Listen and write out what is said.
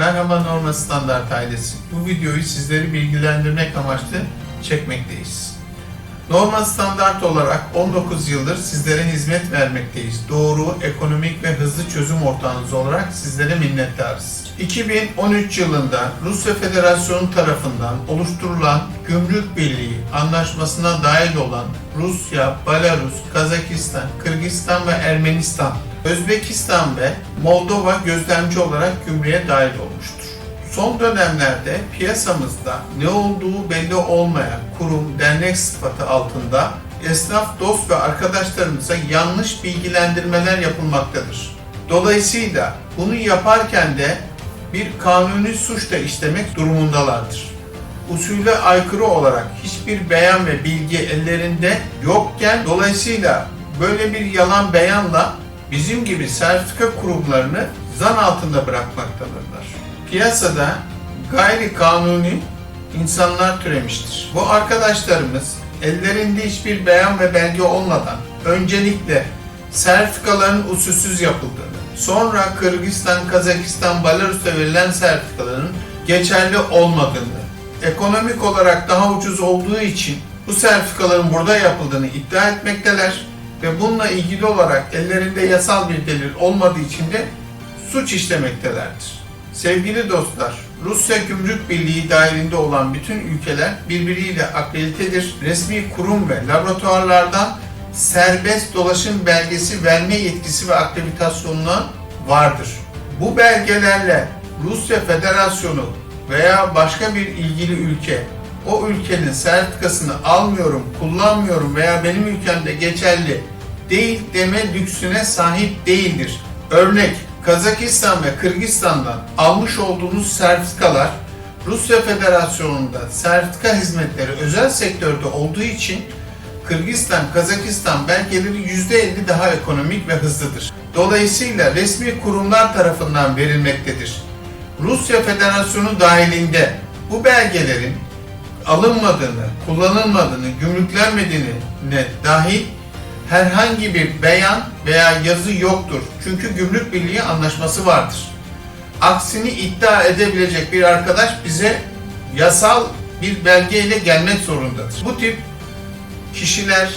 Merhaba Norma Standart ailesi. Bu videoyu sizleri bilgilendirmek amaçlı çekmekteyiz. Norma Standart olarak 19 yıldır sizlere hizmet vermekteyiz. Doğru, ekonomik ve hızlı çözüm ortağınız olarak sizlere minnettarız. 2013 yılında Rusya Federasyonu tarafından oluşturulan Gümrük Birliği anlaşmasına dahil olan Rusya, Belarus, Kazakistan, Kırgızistan ve Ermenistan, Özbekistan ve Moldova gözlemci olarak gümrüğe dahil olmuştur. Son dönemlerde piyasamızda ne olduğu belli olmayan kurum, dernek sıfatı altında esnaf, dost ve arkadaşlarımıza yanlış bilgilendirmeler yapılmaktadır. Dolayısıyla bunu yaparken de bir kanuni suç da işlemek durumundalardır. Usule aykırı olarak hiçbir beyan ve bilgi ellerinde yokken dolayısıyla böyle bir yalan beyanla bizim gibi sertifika kurumlarını zan altında bırakmaktadırlar. Piyasada gayri kanuni insanlar türemiştir. Bu arkadaşlarımız ellerinde hiçbir beyan ve belge olmadan öncelikle sertifikaların usulsüz yapıldığını, sonra Kırgızistan, Kazakistan, Belarus'ta verilen sertifikaların geçerli olmadığını, ekonomik olarak daha ucuz olduğu için bu sertifikaların burada yapıldığını iddia etmekteler ve bununla ilgili olarak ellerinde yasal bir delil olmadığı için de suç işlemektelerdir. Sevgili dostlar, Rusya Gümrük Birliği dahilinde olan bütün ülkeler birbiriyle akreditedir. Resmi kurum ve laboratuvarlardan serbest dolaşım belgesi verme yetkisi ve akreditasyonuna vardır. Bu belgelerle Rusya Federasyonu veya başka bir ilgili ülke o ülkenin sertifikasını almıyorum, kullanmıyorum veya benim ülkemde geçerli değil deme lüksüne sahip değildir. Örnek Kazakistan ve Kırgızistan'dan almış olduğunuz sertifikalar Rusya Federasyonu'nda sertifika hizmetleri özel sektörde olduğu için Kırgızistan, Kazakistan belgeleri %50 daha ekonomik ve hızlıdır. Dolayısıyla resmi kurumlar tarafından verilmektedir. Rusya Federasyonu dahilinde bu belgelerin alınmadığını, kullanılmadığını, gümrüklenmediğine dahil herhangi bir beyan veya yazı yoktur. Çünkü Gümrük Birliği anlaşması vardır. Aksini iddia edebilecek bir arkadaş bize yasal bir belgeyle gelmek zorundadır. Bu tip kişiler